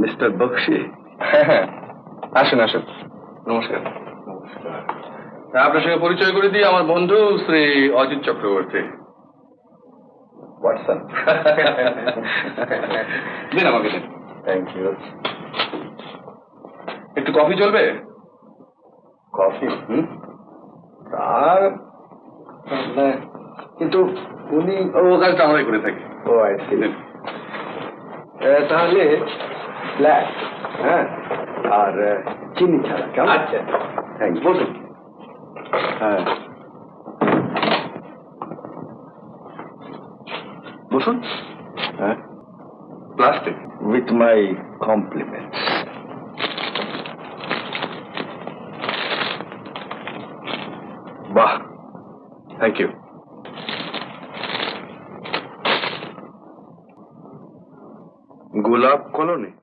Mister Bakshi হ্যাঁ হ্যাঁ আসুন আসুন। নমস্কার। আপনার সঙ্গে পরিচয় করে দিই আমার বন্ধু শ্রী অজিত চক্রবর্তী। হোয়াটসঅ্যাপ দিন আমাকে দিন। থ্যাংক ইউ একটু কফি চলবে? কফি? হুম? তার মানে, কিন্তু উনি ও কাজটা আমরাই করে থাকি। ও আই তাহলে ব্ল্যাক হ্যাঁ? আর চিনি ছাড়া কেমন? আচ্ছা। থ্যাংক ইউ বসুন হ্যাঁ। বসুন। হ্যাঁ। Plastic with my compliments. বাহ। Thank you Golap colony.